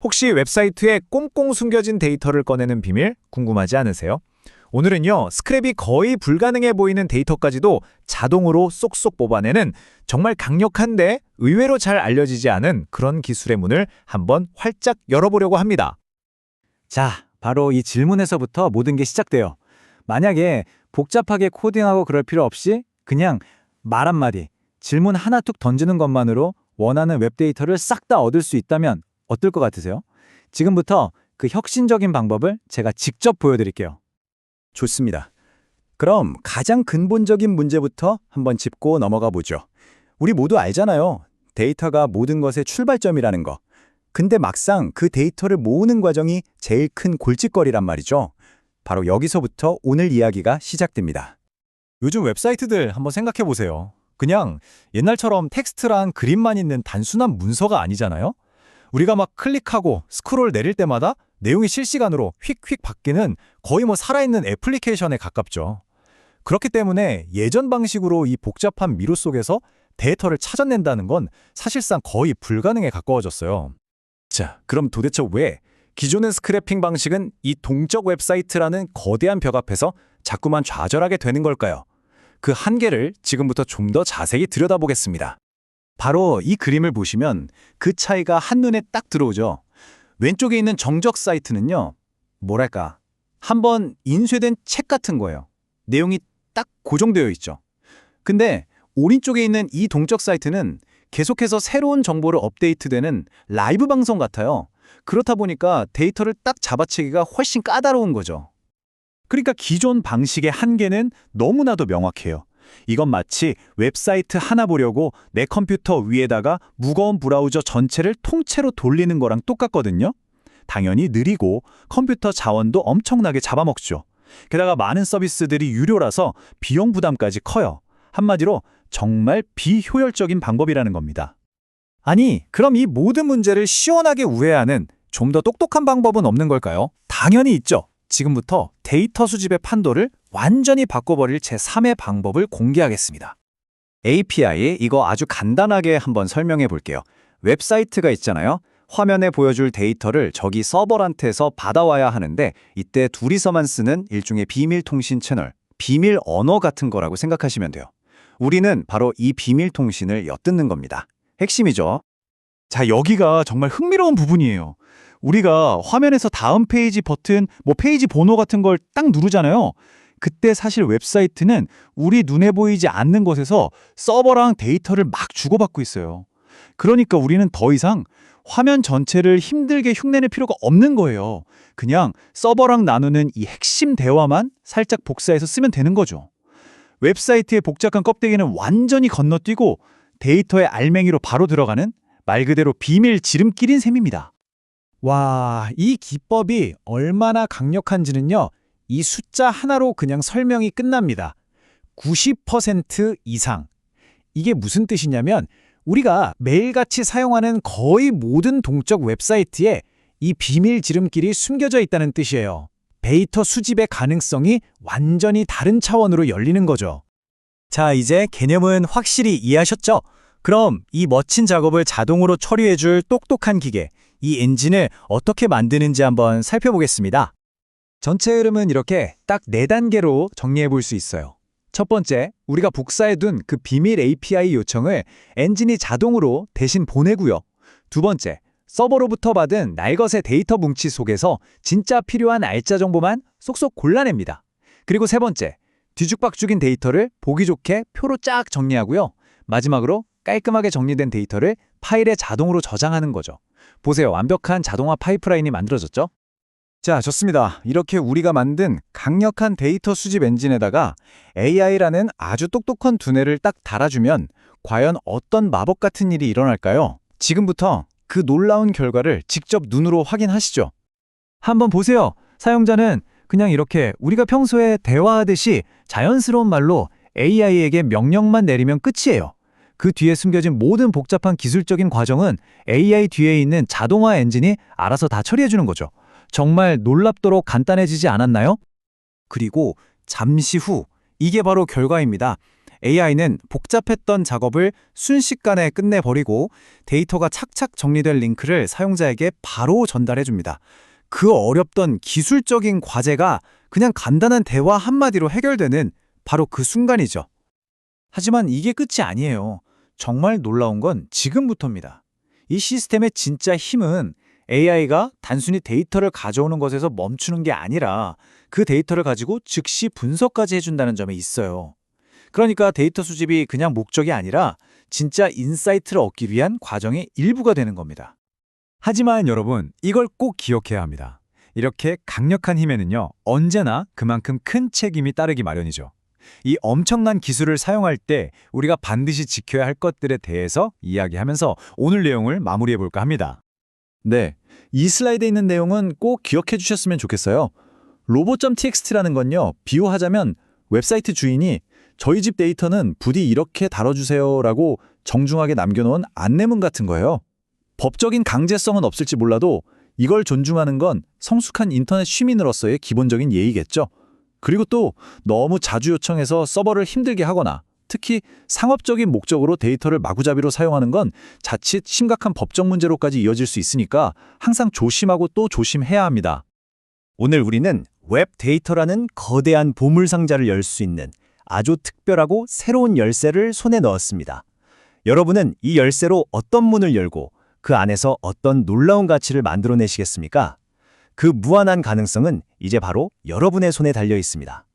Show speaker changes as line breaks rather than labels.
혹시 웹사이트에 꽁꽁 숨겨진 데이터를 꺼내는 비밀 궁금하지 않으세요? 오늘은요, 스크랩이 거의 불가능해 보이는 데이터까지도 자동으로 쏙쏙 뽑아내는 정말 강력한데 의외로 잘 알려지지 않은 그런 기술의 문을 한번 활짝 열어보려고 합니다.
자, 바로 이 질문에서부터 모든 게 시작돼요. 만약에 복잡하게 코딩하고 그럴 필요 없이 그냥 말 한마디, 질문 하나 툭 던지는 것만으로 원하는 웹데이터를 싹 다 얻을 수 있다면 어떨 것 같으세요? 지금부터 그 혁신적인 방법을 제가 직접 보여드릴게요. 좋습니다. 그럼 가장 근본적인 문제부터 한번 짚고 넘어가 보죠. 우리 모두 알잖아요. 데이터가 모든 것의 출발점이라는 거. 근데 막상 그 데이터를 모으는 과정이 제일 큰 골칫거리란 말이죠. 바로 여기서부터 오늘 이야기가 시작됩니다. 요즘 웹사이트들 한번 생각해 보세요. 그냥 옛날처럼 텍스트랑 그림만 있는 단순한 문서가 아니잖아요. 우리가 막 클릭하고 스크롤 내릴 때마다 내용이 실시간으로 휙휙 바뀌는 거의 뭐 살아있는 애플리케이션에 가깝죠. 그렇기 때문에 예전 방식으로 이 복잡한 미로 속에서 데이터를 찾아낸다는 건 사실상 거의 불가능에 가까워졌어요. 자, 그럼 도대체 왜 기존의 스크래핑 방식은 이 동적 웹사이트라는 거대한 벽 앞에서 자꾸만 좌절하게 되는 걸까요? 그 한계를 지금부터 좀 더 자세히 들여다보겠습니다. 바로 이 그림을 보시면 그 차이가 한눈에 딱 들어오죠. 왼쪽에 있는 정적 사이트는요, 뭐랄까, 한번 인쇄된 책 같은 거예요. 내용이 딱 고정되어 있죠. 근데 오른쪽에 있는 이 동적 사이트는 계속해서 새로운 정보를 업데이트되는 라이브 방송 같아요. 그렇다 보니까 데이터를 딱 잡아채기가 훨씬 까다로운 거죠. 그러니까 기존 방식의 한계는 너무나도 명확해요. 이건 마치 웹사이트 하나 보려고 내 컴퓨터 위에다가 무거운 브라우저 전체를 통째로 돌리는 거랑 똑같거든요. 당연히 느리고 컴퓨터 자원도 엄청나게 잡아먹죠. 게다가 많은 서비스들이 유료라서 비용 부담까지 커요. 한마디로 정말 비효율적인 방법이라는 겁니다. 아니, 그럼 이 모든 문제를 시원하게 우회하는 좀 더 똑똑한 방법은 없는 걸까요? 당연히 있죠. 지금부터 데이터 수집의 판도를 완전히 바꿔버릴 제3의 방법을 공개하겠습니다. API 이거 아주 간단하게 한번 설명해 볼게요. 웹사이트가 있잖아요. 화면에 보여줄 데이터를 저기 서버한테서 받아와야 하는데 이때 둘이서만 쓰는 일종의 비밀 통신 채널, 비밀 언어 같은 거라고 생각하시면 돼요. 우리는 바로 이 비밀 통신을 엿듣는 겁니다. 핵심이죠. 자, 여기가 정말 흥미로운 부분이에요. 우리가 화면에서 다음 페이지 버튼, 뭐 페이지 번호 같은 걸 딱 누르잖아요. 그때 사실 웹사이트는 우리 눈에 보이지 않는 곳에서 서버랑 데이터를 막 주고받고 있어요. 그러니까 우리는 더 이상 화면 전체를 힘들게 흉내낼 필요가 없는 거예요. 그냥 서버랑 나누는 이 핵심 대화만 살짝 복사해서 쓰면 되는 거죠. 웹사이트의 복잡한 껍데기는 완전히 건너뛰고 데이터의 알맹이로 바로 들어가는 말 그대로 비밀 지름길인 셈입니다. 와, 이 기법이 얼마나 강력한지는요, 이 숫자 하나로 그냥 설명이 끝납니다. 90% 이상. 이게 무슨 뜻이냐면, 우리가 매일같이 사용하는 거의 모든 동적 웹사이트에 이 비밀 지름길이 숨겨져 있다는 뜻이에요. 데이터 수집의 가능성이 완전히 다른 차원으로 열리는 거죠. 자, 이제 개념은 확실히 이해하셨죠? 그럼 이 멋진 작업을 자동으로 처리해줄 똑똑한 기계, 이 엔진을 어떻게 만드는지 한번 살펴보겠습니다. 전체 흐름은 이렇게 딱 네단계로 정리해 볼 수 있어요. 첫 번째, 우리가 복사해 둔 그 비밀 API 요청을 엔진이 자동으로 대신 보내고요. 두 번째, 서버로부터 받은 날것의 데이터 뭉치 속에서 진짜 필요한 알짜 정보만 쏙쏙 골라냅니다. 그리고 세 번째, 뒤죽박죽인 데이터를 보기 좋게 표로 쫙 정리하고요. 마지막으로 깔끔하게 정리된 데이터를 파일에 자동으로 저장하는 거죠. 보세요. 완벽한 자동화 파이프라인이 만들어졌죠? 자, 좋습니다. 이렇게 우리가 만든 강력한 데이터 수집 엔진에다가 AI라는 아주 똑똑한 두뇌를 딱 달아주면 과연 어떤 마법 같은 일이 일어날까요? 지금부터 그 놀라운 결과를 직접 눈으로 확인하시죠. 한번 보세요. 사용자는 그냥 이렇게 우리가 평소에 대화하듯이 자연스러운 말로 AI에게 명령만 내리면 끝이에요. 그 뒤에 숨겨진 모든 복잡한 기술적인 과정은 AI 뒤에 있는 자동화 엔진이 알아서 다 처리해주는 거죠. 정말 놀랍도록 간단해지지 않았나요? 그리고 잠시 후, 이게 바로 결과입니다. AI는 복잡했던 작업을 순식간에 끝내버리고 데이터가 착착 정리된 링크를 사용자에게 바로 전달해줍니다. 그 어렵던 기술적인 과제가 그냥 간단한 대화 한마디로 해결되는 바로 그 순간이죠. 하지만 이게 끝이 아니에요. 정말 놀라운 건 지금부터입니다. 이 시스템의 진짜 힘은 AI가 단순히 데이터를 가져오는 것에서 멈추는 게 아니라 그 데이터를 가지고 즉시 분석까지 해준다는 점에 있어요. 그러니까 데이터 수집이 그냥 목적이 아니라 진짜 인사이트를 얻기 위한 과정의 일부가 되는 겁니다.
하지만 여러분, 이걸 꼭 기억해야 합니다. 이렇게 강력한 힘에는요, 언제나 그만큼 큰 책임이 따르기 마련이죠. 이 엄청난 기술을 사용할 때 우리가 반드시 지켜야 할 것들에 대해서 이야기하면서 오늘 내용을 마무리해 볼까 합니다.
네, 이 슬라이드에 있는 내용은 꼭 기억해 주셨으면 좋겠어요. 로봇.txt라는 건요, 비유하자면 웹사이트 주인이 저희 집 데이터는 부디 이렇게 다뤄주세요 라고 정중하게 남겨놓은 안내문 같은 거예요. 법적인 강제성은 없을지 몰라도 이걸 존중하는 건 성숙한 인터넷 시민으로서의 기본적인 예의겠죠. 그리고 또 너무 자주 요청해서 서버를 힘들게 하거나 특히 상업적인 목적으로 데이터를 마구잡이로 사용하는 건 자칫 심각한 법적 문제로까지 이어질 수 있으니까 항상 조심하고 또 조심해야 합니다.
오늘 우리는 웹 데이터라는 거대한 보물 상자를 열 수 있는 아주 특별하고 새로운 열쇠를 손에 넣었습니다. 여러분은 이 열쇠로 어떤 문을 열고 그 안에서 어떤 놀라운 가치를 만들어내시겠습니까? 그 무한한 가능성은 이제 바로 여러분의 손에 달려 있습니다.